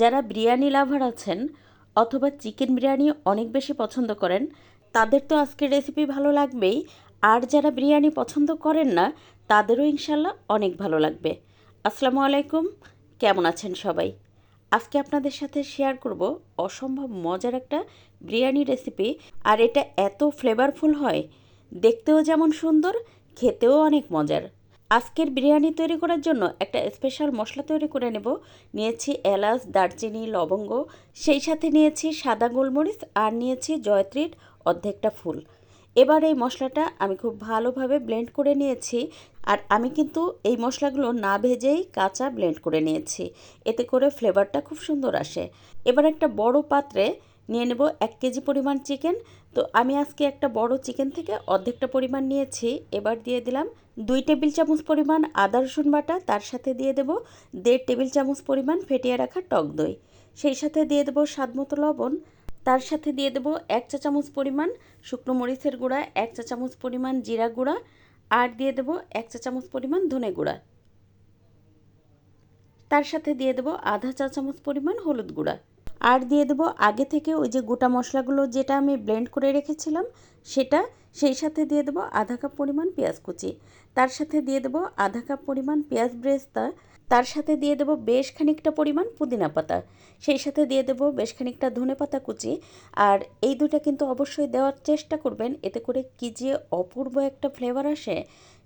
যারা বিরিয়ানি লাভার আছেন অথবা চিকেন বিরিয়ানি অনেক বেশি পছন্দ করেন, তাদের তো আজকের রেসিপি ভালো লাগবেই। আর যারা বিরিয়ানি পছন্দ করেন না, তাদেরও ইনশাল্লাহ অনেক ভালো লাগবে। আসসালামু আলাইকুম, কেমন আছেন সবাই? আজকে আপনাদের সাথে শেয়ার করব অসম্ভব মজার একটা বিরিয়ানি রেসিপি আর এটা এত ফ্লেভারফুল হয়, দেখতেও যেমন সুন্দর, খেতেও অনেক মজার। আজকের বিরিয়ানি তৈরি করার জন্য একটা স্পেশাল মশলা তৈরি করে নেব। নিয়েছি এলাচ, দারচিনি, লবঙ্গ, সেই সাথে নিয়েছি সাদা গোলমরিচ আর নিয়েছি জয়ত্রীর অর্ধেকটা ফুল। এবার এই মশলাটা আমি খুব ভালোভাবে ব্লেন্ড করে নিয়েছি আর আমি কিন্তু এই মশলাগুলো না ভেজেই কাঁচা ব্লেন্ড করে নিয়েছি। এতে করে ফ্লেভারটা খুব সুন্দর আসে। এবার একটা বড় পাত্রে নিয়ে নেব এক কেজি পরিমাণ চিকেন। তো আমি আজকে একটা বড় চিকেন থেকে অর্ধেকটা পরিমাণ নিয়েছি। এবার দিয়ে দিলাম দুই টেবিল চামচ পরিমাণ আদা, রসুন বাটা, তার সাথে দিয়ে দেব দেড় টেবিল চামচ পরিমাণ ফেটিয়ে রাখা টক দই। সেই সাথে দিয়ে দেবো স্বাদ মতো লবণ। তার সাথে দিয়ে দেবো এক চা চামচ পরিমাণ শুকনো মরিচের গুঁড়া, এক চা চামচ পরিমাণ জিরা গুঁড়া আর দিয়ে দেবো এক চা চামচ পরিমাণ ধনে গুঁড়া। তার সাথে দিয়ে দেবো আধা চা চামচ পরিমাণ হলুদ গুঁড়া। আর দিয়ে দেবো আগে থেকে ওই যে গোটা মশলাগুলো যেটা আমি ব্লেন্ড করে রেখেছিলাম, সেটা সেই সাথে দিয়ে দেবো আধা কাপ পরিমাণ পেঁয়াজ কুচি। তার সাথে দিয়ে দেবো আধা কাপ পরিমাণ পেঁয়াজ ব্রেস্তা। তার সাথে দিয়ে দেবো বেশ খানিকটা পরিমাণ পুদিনা পাতা। সেই সাথে দিয়ে দেবো বেশ খানিকটা ধনে পাতা কুচি। আর এই দুটা কিন্তু অবশ্যই দেওয়ার চেষ্টা করবেন, এতে করে কী যে অপূর্ব একটা ফ্লেভার আসে।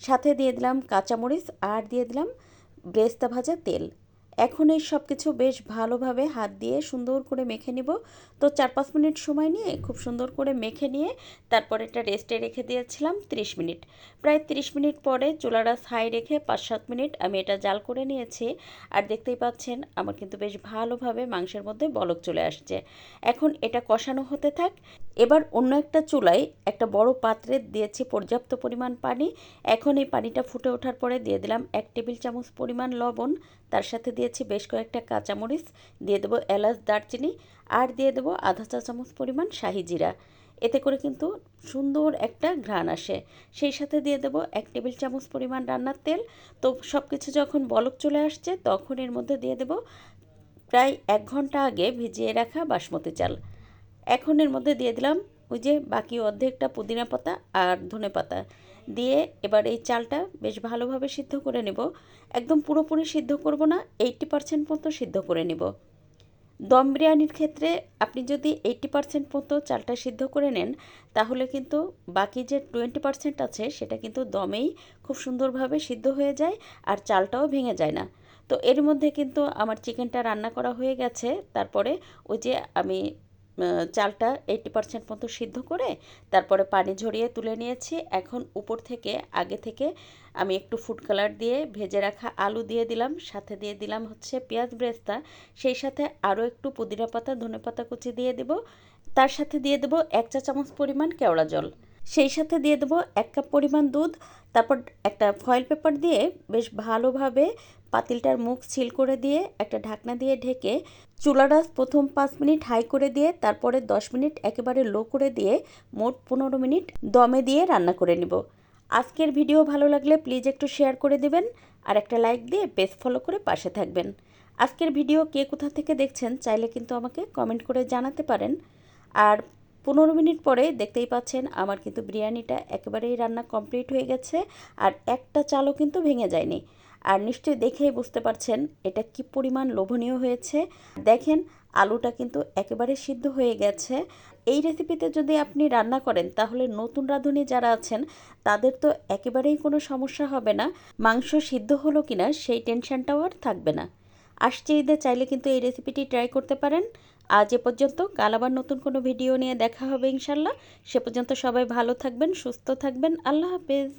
সাথে দিয়ে দিলাম কাঁচামরিচ আর দিয়ে দিলাম ব্রেস্তা ভাজা তেল। এখন এই সব কিছু বেশ ভালোভাবে হাত দিয়ে সুন্দর করে মেখে নিব। তো চার পাঁচ মিনিট সময় নিয়ে খুব সুন্দর করে মেখে নিয়ে তারপর এটা রেস্টে রেখে দিয়েছিলাম 30 মিনিট। প্রায় 30 মিনিট পরে চুলাটা হাই রেখে পাঁচ সাত মিনিট আমি এটা জাল করে নিয়েছি। আর দেখতেই পাচ্ছেন আমার কিন্তু বেশ ভালোভাবে মাংসের মধ্যে বলক চলে আসছে। এখন এটা কষানো হতে থাক। এবার অন্য একটা চুলায় একটা বড় পাত্রে দিয়েছি পর্যাপ্ত পরিমাণ পানি। এখন এই পানিটা ফুটে ওঠার পরে দিয়ে দিলাম এক টেবিল চামচ পরিমাণ লবণ। তার সাথে দিয়েছি বেশ কয়েকটা কাঁচামরিচ, দিয়ে দেবো এলাচ, দারচিনি, আর দিয়ে দেবো আধা চা চামচ পরিমাণ শাহি জিরা। এতে করে কিন্তু সুন্দর একটা ঘ্রাণ আসে। সেই সাথে দিয়ে দেবো এক টেবিল চামচ পরিমাণ রান্নার তেল। তো সব কিছু যখন বলক চলে আসছে, তখন এর মধ্যে দিয়ে দেবো প্রায় এক ঘণ্টা আগে ভিজিয়ে রাখা বাসমতি চাল। এখন এর মধ্যে দিয়ে দিলাম ওই যে বাকি অর্ধেকটা পুদিনা পাতা আর ধনে পাতা দিয়ে এবার এই চালটা বেশ ভালোভাবে সিদ্ধ করে নেব। একদম পুরোপুরি সিদ্ধ করব না এইটটি পারসেন্ট মতো সিদ্ধ করে নেব। দম বিরিয়ানির ক্ষেত্রে আপনি যদি এইটটি পারসেন্ট মতো চালটা সিদ্ধ করে নেন, তাহলে কিন্তু বাকি যে টোয়েন্টি পারসেন্ট আছে, সেটা কিন্তু দমেই খুব সুন্দরভাবে সিদ্ধ হয়ে যায় আর চালটাও ভেঙে যায় না। তো এর মধ্যে কিন্তু আমার চিকেনটা রান্না করা হয়ে গেছে, তারপরে ওই যে আমি চালটা এইটি পারসেন্ট মতো সিদ্ধ করে তারপরে পানি ঝরিয়ে তুলে নিয়েছি। এখন উপর থেকে, আগে থেকে আমি একটু ফুড কালার দিয়ে ভেজে রাখা আলু দিয়ে দিলাম, সাথে দিয়ে দিলাম হচ্ছে পেঁয়াজ ব্রেস্তা, সেই সাথে আরও একটু পুদিনা পাতা, ধনে পাতা কুচি দিয়ে দেব। তার সাথে দিয়ে দেবো এক চা চামচ পরিমাণ কেওড়া জল। সেই সাথে দিয়ে দেবো এক কাপ পরিমাণ দুধ, তারপর একটা ফয়েল পেপার দিয়ে বেশ ভালোভাবে পাতিলটার মুখ সিল করে দিয়ে, একটা ঢাকনা দিয়ে ঢেকে চুলাটা প্রথম পাঁচ মিনিট হাই করে দিয়ে, তারপরে দশ মিনিট একেবারে লো করে দিয়ে, মোট পনেরো মিনিট দমে দিয়ে রান্না করে নিব। আজকের ভিডিও ভালো লাগলে প্লিজ একটু শেয়ার করে দেবেন আর একটা লাইক দিয়ে পেজ ফলো করে পাশে থাকবেন। আজকের ভিডিও কে কোথা থেকে দেখছেন চাইলে কিন্তু আমাকে কমেন্ট করে জানাতে পারেন। আর পনেরো মিনিট পরে দেখতেই পাচ্ছেন আমার কিন্তু বিরিয়ানিটা একেবারেই রান্না কমপ্লিট হয়ে গেছে আর একটা চালও কিন্তু ভেঙে যায়নি। আর নিশ্চয়ই দেখেই বুঝতে পারছেন এটা কি পরিমাণ লোভনীয় হয়েছে। দেখেন, আলুটা কিন্তু একেবারে সিদ্ধ হয়ে গেছে। এই রেসিপিতে যদি আপনি রান্না করেন, তাহলে নতুন রাঁধুনি যারা আছেন, তাদের তো একেবারেই কোনো সমস্যা হবে না। মাংস সিদ্ধ হলো কিনা, সেই টেনশনটাও আর থাকবে না। আসছে ঈদে, চাইলে কিন্তু এই রেসিপিটি ট্রাই করতে পারেন। আজ এ পর্যন্ত, কাল আবার নতুন কোনো ভিডিও নিয়ে দেখা হবে ইনশাল্লাহ সে পর্যন্ত সবাই ভালো থাকবেন, সুস্থ থাকবেন। আল্লাহ হাফেজ।